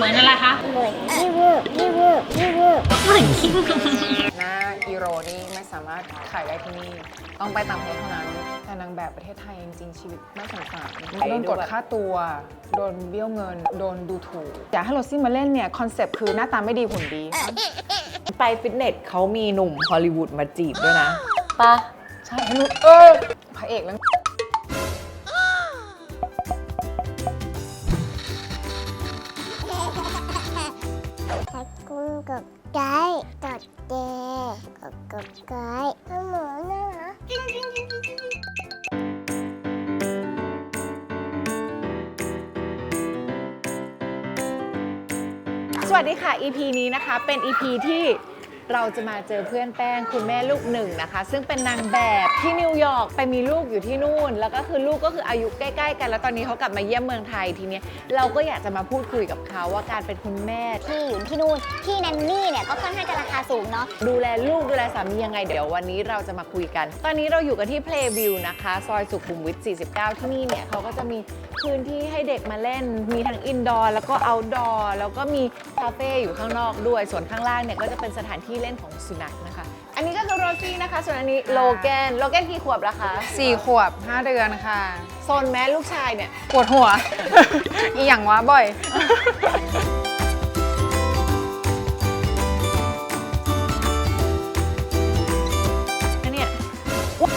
เหมือนอะไรคะเหมือนที่เวิร์กที่เวิร์กที่เวิร์กเหมือนคิ้วหน้าอีโรนี่ไม่สามารถขายได้ที่นี่ ต้องไปต่างประเทศเท่านั้น แต่นางแบบประเทศไทยจริงๆชีวิตน่าสงสารโดนกดค่าตัว โดนเบี้ยวเงิน โดนดูถูก อยากให้โรซี่มาเล่นเนี่ยคอนเซปต์คือหน้าตาไม่ดีหุ่นดี ไปฟิตเนสเขามีหนุ่มฮอลลีวูดมาจีบด้วยนะปะใช่ให้รู้เออพระเอกแล้ว กับไกด์กดเจกับกับไกด์ถ้หมูน่ารักสวัสดีค่ะ EP นี้นะคะ เป็น EP ที่ เราจะมาเจอเพื่อนแป้งคุณแม่ลูกหนึ่งนะคะ ซึ่งเป็นนางแบบที่นิวยอร์กไปมีลูกอยู่ที่นู่น แล้วก็คือลูกก็คืออายุใกล้ ๆ กัน แล้วตอนนี้เขากลับมาเยี่ยมเมืองไทยทีเนี้ยเราก็อยากจะมาพูดคุยกับเขาว่าการเป็นคุณแม่ที่อยู่ที่นู่นที่แนนนี่เนี่ยก็ค่อนข้างจะราคาสูงเนาะดูแลลูกดูแลสามียังไงเดี๋ยววันนี้เราจะมาคุยกัน ตอนนี้เราอยู่กันที่ Playview นะคะ ซอยสุขุมวิท 49 ที่นี่เนี่ยเขาก็จะมีพื้นที่ให้เด็กมาเล่น มีทั้งอินดอร์แล้วก็เอาท์ดอร์แล้วก็มีคาเฟ่อยู่ข้างนอกด้วยส่วนข้างล่างเนี่ยก็จะเป็นสถานที่เล่นของสุนัขนะคะ อันนี้ก็คือโรซี่นะคะ ส่วนอันนี้โลแกน โลแกนกี่ขวบแล้วคะสี่ขวบ5เดือนค่ะโซนแม่ลูกชายเนี่ย ปวดหัว อีหยังวะบ่อย อันเนี้ยว้าว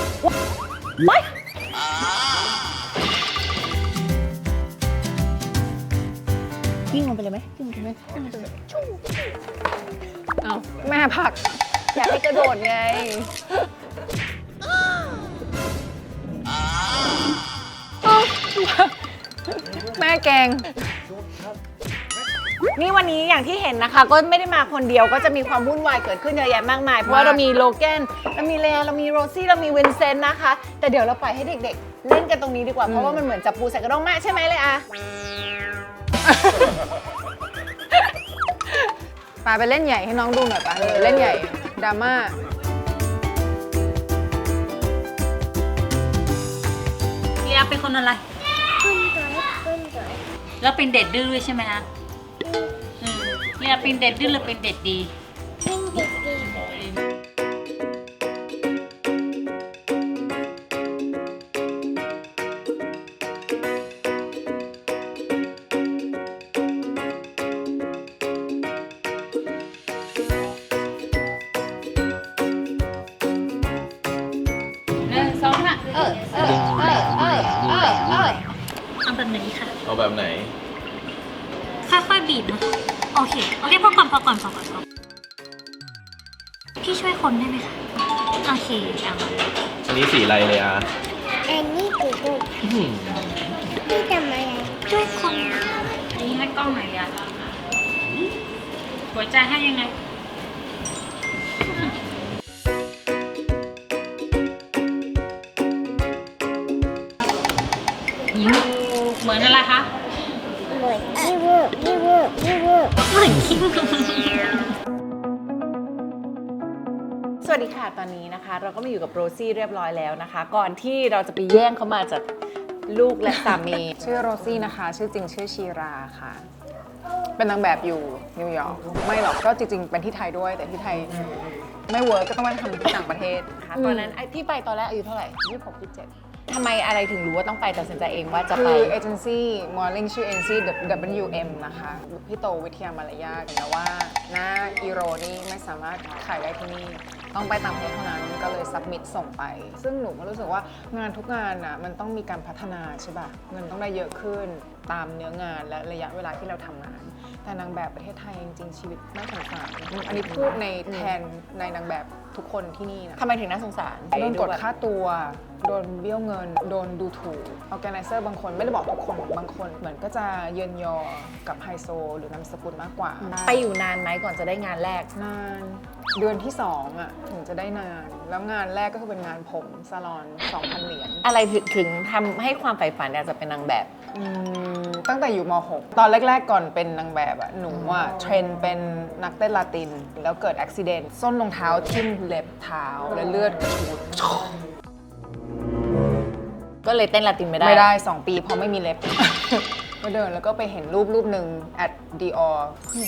ว้ายวิ่งลงไปเลยไหมวิ่งลงไปเลยไหมวิ่งลงไปเลยเอาแม่ผัก อยากให้กระโดดไง แม่แกง นี่วันนี้อย่างที่เห็นนะคะ ก็ไม่ได้มาคนเดียวก็จะมีความวุ่นวายเกิดขึ้นเยอะแยะมากมาย เพราะว่าเรามีโลแกน เรามีเลอาเรามีโรซี่เรามีวินเซนต์นะคะ แต่เดี๋ยวเราปล่อยให้เด็กๆ เล่นกันตรงนี้ดีกว่า เพราะว่ามันเหมือนจับปูใส่กระด้งมากใช่ไหมเลยอะปาไปเล่นใหญ่ให้น้องดูหน่อยปะเล่นใหญ่ดราม่าเรียเป็นคนอะไรขึ้นตัวขึ้นตัวแล้วเป็นเด็ดดื้อด้วยใช่ไหมคะอืมเรียเป็นเด็ดดื้อหรือเป็นเด็ดดีขึ้นเด็กดี เอาแบบไหน ค่อยๆบีบนะคะโอเค โอเคพอก่อนพอก่อนพอก่อนพอพี่ช่วยคนได้ไหมคะโอเคเอามาอันนี้สีอะไรเลยอะอันนี้คือลูกที่ทำอะไรช่วยคนนี่ให้กล้องหน่อยอะหัวใจให้ยังไง ยิ้ม เหมือนอะไรคะ เหมือนที่เวิร์กที่เวิร์กที่เวิร์กเหมือนคิ้วสวัสดีค่ะตอนนี้นะคะ เราก็มาอยู่กับโรซี่เรียบร้อยแล้วนะคะ ก่อนที่เราจะไปแย่งเขามาจากลูกและสามี ชื่อโรซี่นะคะ ชื่อจริงชื่อชีราค่ะ เป็นนางแบบอยู่นิวยอร์กไม่หรอกก็จริงๆเป็นที่ไทยด้วย แต่ที่ไทยไม่เวิร์กก็ต้องไปทำที่ต่างประเทศค่ะตอนนั้นไอ้ที่ไปตอนแรกอายุเท่าไหร่ยี่สิบหกยี่สิบเจ็ด ทำไมอะไรถึงรู้ว่าต้องไปตัดสินใจเองว่าจะไป คือเอเจนซี่มอลลิ่งชื่อเอเจนซี่ WM นะคะ พี่โตวิทยา มารยาแต่ว่าหน้าอีโรนี่ไม่สามารถขายได้ที่นี่ ต้องไปต่างประเทศเท่านั้นก็เลยซับมิดส่งไป ซึ่งหนูก็รู้สึกว่างานทุกงานอะมันต้องมีการพัฒนาใช่ป่ะเงินต้องได้เยอะขึ้นตามเนื้องานและระยะเวลาที่เราทำงาน แต่นางแบบประเทศไทยจริงๆชีวิตน่าสงสารอันนี้พูดในแทนในนางแบบทุกคนที่นี่นะทำไมถึงน่าสงสารโดนกดค่าตัวโดนเบี้ยวเงิน โดนดูถูกออแกไนเซอร์บางคนไม่ได้บอกทุกคนบางคน เหมือนก็จะเยินยอกับไฮโซ หรือนามสกุลมากกว่า ไปอยู่นานไหมก่อนจะได้งานแรกนานเดือนที่สองอะถึงจะได้นาน แล้วงานแรกก็คือเป็นงานผมซาลอน 2,000 เหรียญอะไรถึงถึงทำให้ความใฝ่ฝันอยากจะเป็นนางแบบ อืมตั้งแต่อยู่ม .6 ตอนแรก ๆ ก่อนเป็นนางแบบอะหนูอะเทรนเป็นนักเต้นลาติน แล้วเกิดอุบิเหตุส้นรองเท้าทิ่มเล็บเท้าและเลือดกระชูด ก็เลยเต้นลาตินไม่ได้ ไม่ได้ 2 ปีเพราะไม่มีเล็บ ก็เดินแล้วก็ไปเห็นรูปรูปหนึ่ง at Dior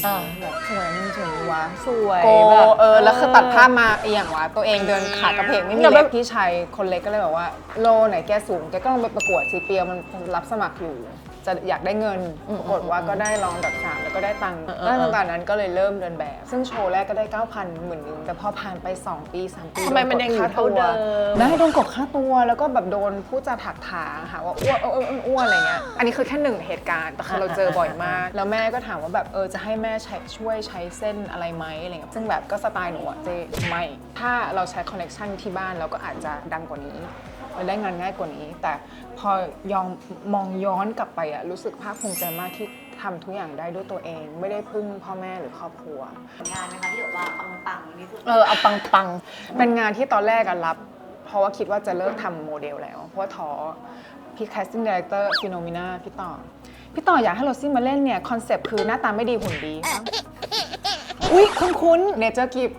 อ่า แบบสวยจริงๆวะสวยโกแบบเออ แล้วคือตัดภาพมาอหย่างวะตัวเองเดินขากระเพกไม่มีแต่แบเล็บบพี่ชายคนเล็กก็เลยแบบว่า โลไหนแกสูงแกก็ลองไปประกวดซีเปียมันรับสมัครอยู่ จะอยากได้เงินปรากฏว่าก็ได้รองอันดับสามแล้วก็ได้ตังค์เออเออแล้วตั้งแต่นั้นก็เลยเริ่มเดินแบบ ซึ่งโชว์แรกก็ได้ 9,000หมื่นนึงแต่พอผ่านไป 2 ปี 3 ปีทำไมมันยังอยู่เท่าเดิมได้โดนกดค่าตัวแล้วก็แบบโดนผู้จาถักถางหาว่าอ้วนอ้วนอ้วนอ้วนอะไรเงี้ยอันนี้คือแค่หนึ่งเหตุการณ์แต่คือเราเจอบ่อยมาก แล้วแม่ก็ถามว่าแบบเออจะให้แม่ใช้ช่วยใช้เส้นอะไรไหมอะไรเงี้ยซึ่งแบบก็สไตล์หนูอะเจไม่ถ้าเราใช้คอนเน c ชันที่บ้านเราก็อาจจะดังกว่านี้ และได้งานง่ายกว่านี้ แต่พอยองมองย้อนกลับไปอะรู้สึกภาคภูมิใจมากที่ทำทุกอย่างได้ด้วยตัวเอง ไม่ได้พึ่งพ่อแม่หรือครอบครัว งานนะคะที่แบบว่าปังๆที่สุดเออเอาปังปังๆเป็นงานที่ตอนแรกอะรับ เพราะว่าคิดว่าจะเลิกทำโมเดลแล้ว เพราะว่าท้อพี่แคสติ้งดีเรคเตอร์ฟิโนมิน่าพี่ต่อ พี่ต่ออยากให้โรซี่มาเล่นเนี่ย คอนเซปต์คือหน้าตาไม่ดีหุ่นดี อุ้ยคุ้นเนเจอร์กิฟ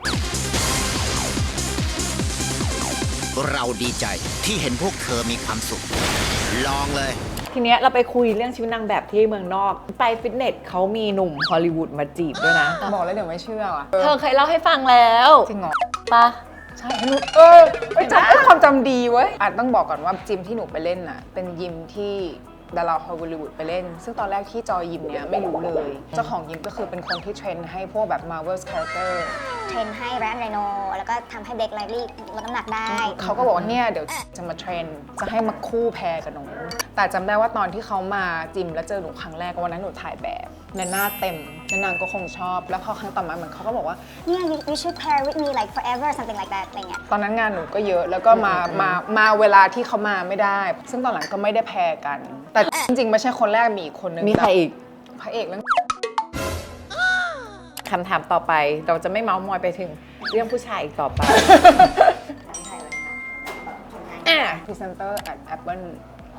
เราดีใจที่เห็นพวกเธอมีความสุข ลองเลยๆทีเนี้ยเราไปคุยเรื่องชีวิตนางแบบที่เมืองนอก ไปฟิตเนสเขามีหนุ่มฮอลลีวูดมาจีบด้วยนะ บอกแล้วเดี๋ยวไม่เชื่ออะเธอเคยเล่าให้ฟังแล้วจริงเหรอปะใช่หนูเออเอ้ยจำเอ้ยความจำดีเว้ยอาจต้องบอกก่อนว่าจิมที่หนูไปเล่นน่ะ เป็นยิมที่ ดาราฮอลลีวูดไปเล่น ซึ่งตอนแรกที่จอยยิมเนี้ยไม่รู้เลย เจ้าของยิมก็คือเป็นคนที่เทรนให้พวกแบบ Marvel Character เทรนให้แรนไดโน แล้วก็ทำให้เบคไลลี่ลดน้ำหนักได้ เขาก็บอกว่าเนี่ยเดี๋ยวจะมาเทรนจะให้มาคู่แพรกับหนู แต่จำได้ว่าตอนที่เขามาจิมแล้วเจอหนูครั้งแรกวันนั้นหนูถ่ายแบบในหน้าเต็มในนางก็คงชอบ แล้วพอครั้งต่อมาเหมือนเขาก็บอกว่าเนี่ย you, you should pair with me like forever something like that อะไรเงี้ยตอนนั้นงานหนูก็เยอะแล้วก็มามามาเวลาที่เขามาไม่ได้ ซึ่งตอนหลังก็ไม่ได้แพรกัน แต่จริงๆไม่ใช่คนแรกมีอีกคนนึงมีใครอีกพระเอกเรื่องคำถามต่อไปเราจะไม่เมาส์มอยไปถึงเรื่องผู้ชายอีกต่อไปอะพรีเซนเตอร์แอดแอปเปิล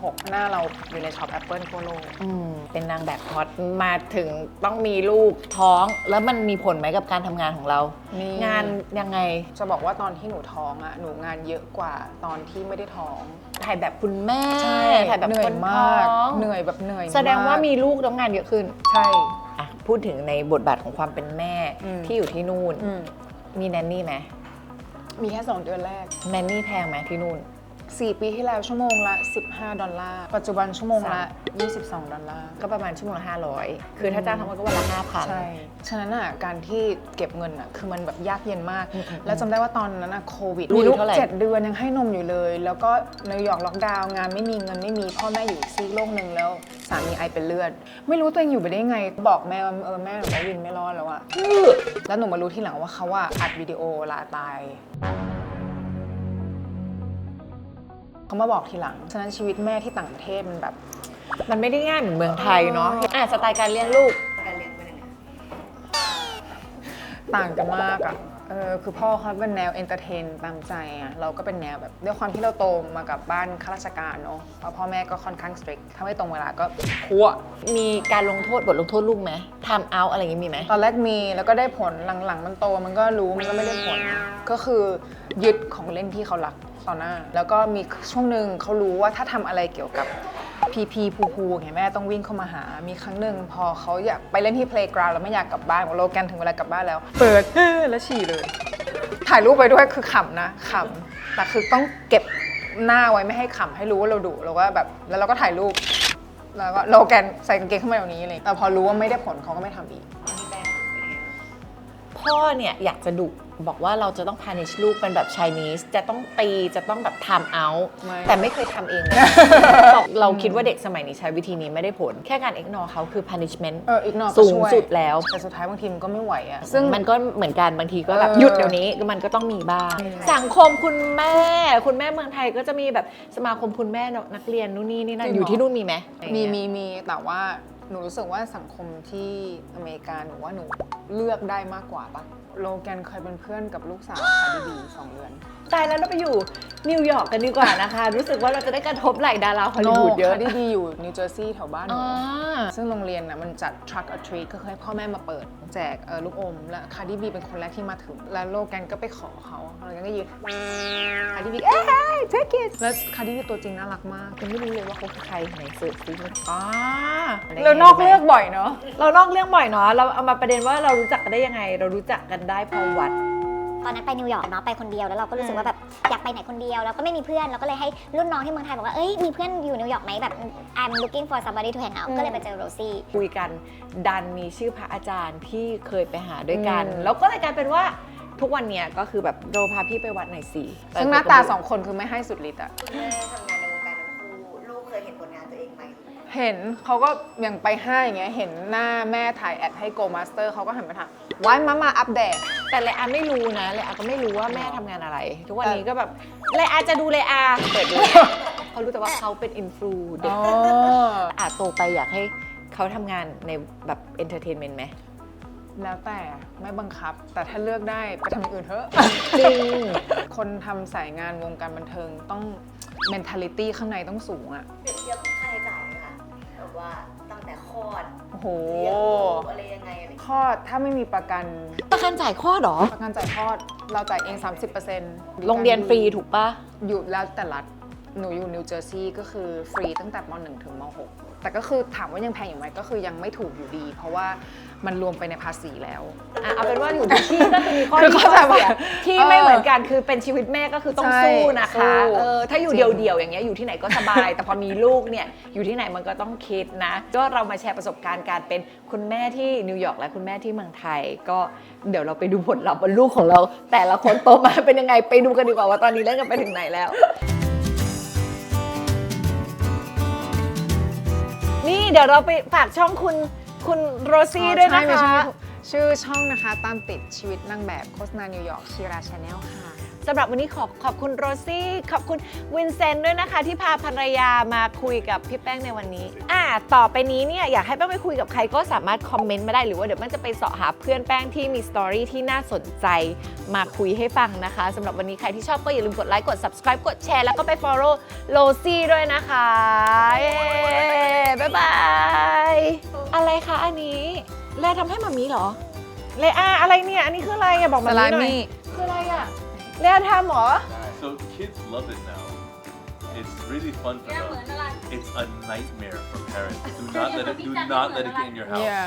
6 หน้าเราอยู่ในช็อปแอปเปิลทั่วโลก อืมเป็นนางแบบฮอตมาถึงต้องมีลูกท้องแล้วมันมีผลไหมกับการทำงานของเรา มี งานยังไงจะบอกว่าตอนที่หนูท้องอะหนูงานเยอะกว่าตอนที่ไม่ได้ท้อง ถ่ายแบบคุณแม่ใช่ถ่ายแบบเหนื่อคยนมท้ากองเหนื่อยแบบเหนื่อยแสดงว่ามีกลูกต้องงานเยอะขึ้นใช่ อะพูดถึงในบทบาทของความเป็นแม่อืม ที่อยู่ที่นู่น อืมมีแนนนี่ไหมมีแค่2เดือนแรก แนนนี่แพงไหมที่นู่น 4 ปีที่แล้วชั่วโมงละ 15 ดอลลาร์ ปัจจุบันชั่วโมงละ 22 ดอลลาร์ ก็ประมาณชั่วโมงละ500 คือถ้าจ้างทั้งหมดก็วันละ5,000ใช่ ฉะนั้นอะการที่เก็บเงินอะคือมันแบบยากเย็นมากอืมอืมแล้วจำได้ว่าตอนนั้นอะโควิดลูกมีลูกเท่าไหร่ เจ็ดเดือนยังให้นมอยู่เลย แล้วก็นิวยอร์กล็อกดาวน์งานไม่มีเงินไม่มีพ่อแม่อยู่อีกซีกโลกหนึ่งแล้วสามีไอเป็นเลือด ไม่รู้ตัวเองอยู่ไปได้ไงบอกแม่ว่าเออแม่หนูว่าวินไม่รอดแล้วอะแล้วหนูมารู้ทีหลังว่าเขาว่าอัดวิดีโอลาตาย เขามาบอกทีหลัง ฉะนั้นชีวิตแม่ที่ต่างประเทศมันแบบ มันไม่ได้ง่ายเหมือนเมืองไทยเนาะอะสไตล์การเลี้ยงลูกต่างกันมากอะ เออคือพ่อเขาเป็นแนวเอนเตอร์เทนตามใจอะเราก็เป็นแนวแบบด้วยความที่เราโตมากับบ้านข้าราชการเนาะเพราะพ่อแม่ก็ค่อนข้างสตริกถ้าไม่ตรงเวลาก็พัวมีการลงโทษบทลงโทษลูกไหมทำเอาอะไรอย่างงี้มีไหมตอนแรกมีแล้วก็ได้ผลหลังๆ มันโตมันก็รู้มันก็ไม่ได้ผล ก็คือยึดของเล่นที่เขารักต่อหน้า แล้วก็มีช่วงหนึ่งเขารู้ว่าถ้าทำอะไรเกี่ยวกับ พีพีพูพูเห็นแม่ต้องวิ่งเข้ามาหา มีครั้งหนึ่งพอเขาอยากไปเล่นที่เพลย์กราวด์แล้วไม่อยากกลับบ้านบอกโลแกนถึงเวลากลับบ้านแล้ว เปิดแล้วฉี่เลย ถ่ายรูปไปด้วยคือขำนะขำแต่คือต้องเก็บหน้าไว้ไม่ให้ขำให้รู้ว่าเราดุแล้วก็แบบแล้วเราก็ถ่ายรูป แล้วก็โลแกนใส่กางเกงข้างในแบบนี้เลยแต่พอรู้ว่าไม่ได้ผลเขาก็ไม่ทำอีก พ่อเนี่ยอยากจะดุ บอกว่าเราจะต้อง punish ลูกเป็นแบบ Chinese จะต้องตีจะต้องแบบ time out ไม่ แต่ไม่เคยทำเองเลยบอกเราคิดว่าเด็กสมัยนี้ใช้วิธีนี้ไม่ได้ผล แค่การ ignore เขาคือ punishment เอออีกหน่อยก็สูงช่วยสุดแล้ว แต่สุดท้ายบางทีมันก็ไม่ไหวอะซึ่ง มันก็เหมือนกันบางทีก็แบบเออหยุดเดี๋ยวนี้มันก็ต้องมีบ้าง สังคมคุณแม่ คุณแม่เมืองไทยก็จะมีแบบสมาคมคุณแม่นักเรียนนู่นนี่นี่นั่นจริงเหรอออ ยู่ที่นู่นมีไหมมีมีมีแต่ว่า หนูรู้สึกว่าสังคมที่อเมริกาหนูว่าหนูเลือกได้มากกว่าปะโลแกนเคยเป็นเพื่อนกับลูกสาวคาร์ดิบีสองเดือนตายแล้วเราไปอยู่นิวยอร์กกันดีกว่านะคะ รู้สึกว่าเราจะได้กระทบไหล่ดาราฮอลลีวูดเยอะคาร์ดิบีอยู่นิวเจอร์ซีย์แถวบ้านหนูอ่าซึ่งโรงเรียนน่ะมันจัด truck or treat ก็คือให้พ่อแม่มาเปิด แจกเออลูกอม และคาร์ดิบีเป็นคนแรกที่มาถึง แล้วโลแกนก็ไปขอเขาโลแกนก็ยืนคาร์ดิบีเอ้ย take it แล้วคาร์ดิบีตัวจริงน่ารักมากยังไม่รู้เลยว่าเขาคือใครไหนสืบซิอ่าแล้วนอกเลือกบ่อยเนาะเรานอกเรื่องบ่อยเนาะเราเอามาประเด็นว่าเรารู้จักกันได้ยังไง เรารู้จักกันได้เพราะวัด ตอนนั้นไปนิวยอร์กเนาะไปคนเดียวแล้วเราก็รู้สึกว่าแบบอยากไปไหนคนเดียวแล้วก็ไม่มีเพื่อนเราก็เลยให้รุ่นน้องที่เมืองไทยบอกว่าเอ้ยมีเพื่อนอยู่นิวยอร์กไหมแบบ I'm looking for somebody to hang out ก็เลยไปเจอโรซี่คุยกันดันมีชื่อพระอาจารย์ที่เคยไปหาด้วยกันอืมแล้วก็เลยกลายเป็นว่าทุกวันเนี้ยก็คือแบบโรพาพี่ไปวัดหน่อยสิซึ่งหน้าตาสองคนคือไม่ให้สุดฤทธิ์อะคุณแม่ทำงานในวงการทั้งคู่ลูกเคยเห็นผลงานตัวเองไหมเห็นเขาก็อย่างไปห้างอย่างเงี้ยเห็นหน้าแม่ถ่ายแอดให้โกมาสเตอร์เขาก็หันมาถาม ว้ายมามาอัปเดต แต่เลอาไม่รู้นะเลอาก็ไม่รู้ว่าแม่ทำงานอะไร ทุกวันนี้ก็แบบเลอาจะดูเลอาเปิดดู เขารู้แต่ว่าเขาเป็นอินฟลูเด็กอ๋ออาจโตไปอยากให้เขาทำงานในแบบเอนเตอร์เทนเมนต์ไหมแล้วแต่ไม่บังคับ แต่ถ้าเลือกได้ไปทำอย่างอื่นเถอะ จริง คนทำสายงานวงการบันเทิงต้อง mentality ข้างในต้องสูงอะ เปรียบเทียบค่าใช้จ่ายนะคะแบบว่า ตั้งแต่คลอดโอ้โหเลี้ยงลูกอะไรยังไงอะไรคลอดถ้าไม่มีประกัน ประกันจ่ายข้อหรอ ประกันจ่ายคลอดเราจ่ายเอง 30%โรงเรียนฟรีถูกปะอยู่แล้วแต่รัฐหนูอยู่นิวเจอร์ซีย์ก็คือฟรีตั้งแต่ม .1 ถึงม .6 แต่ก็คือถามว่ายังแพงอยู่ไหมก็คือยังไม่ถูกอยู่ดี เพราะว่า มันรวมไปในภาษีแล้วอะเอาเป็นว่าอยู่ที่ที่ก็คือมีข้อคือดีข้เข้าอใจเสียว่าที่เออไม่เหมือนกันคือเป็นชีวิตแม่ก็คือต้องใช่สู้นะคะสู้เออถ้าอยู่จริเงดี่ยวๆอย่างเงี้ยอยู่ที่ไหนก็สบาย แต่พอมีลูกเนี่ยอยู่ที่ไหนมันก็ต้องคิดนะก็เรามาแชร์ประสบการณ์การเป็นคุณแม่ที่นิวยอร์กและคุณแม่ที่เมืองไทย ก็เดี๋ยวเราไปดูผลลัพธ์ว่าลูกของเรา แต่ละคนโตมาเป็นยังไงไปดูกันดีกว่าว่าตอนนี้เล่นกันไปถึงไหนแล้ว นี่เดี๋ยวเราไปฝากช่องคุณ คุณโรซี่ด้วยนะใช่ไม่คะ ใช่ชื่อช่องนะคะ ตามติดชีวิตนางแบบโฆษณานิวยอร์กชีราชาแนลค่ะ สำหรับวันนี้ขอบขอบคุณโรซี่ ขอบคุณวินเซนต์ด้วยนะคะ ที่พาภรรยามาคุยกับพี่แป้งในวันนี้ อ่าต่อไปนี้เนี่ยอยากให้แป้งไปคุยกับใครก็สามารถคอมเมนต์มาได้หรือว่าเดี๋ยวมันจะไปเสาะหาเพื่อนแป้งที่มีสตอรี่ที่น่าสนใจมาคุยให้ฟังนะคะสำหรับวันนี้ใครที่ชอบก็อย่าลืมกดไลค์กด subscribe กดแชร์แล้วก็ไป follow โรซี่ด้วยนะคะเย้บ๊ายบายอะไรคะอันนี้แลทำให้มามีเหรอเลอาอะไรเนี่ยอันนี้คืออะไรอะบอกมามีหน่อยสไลมี่คืออะไรอะ เลอาทำเหรอ So kids love it now. It's really fun for them. It's a nightmare for parents. Do not let it. Do not let it get in your house. Yeah.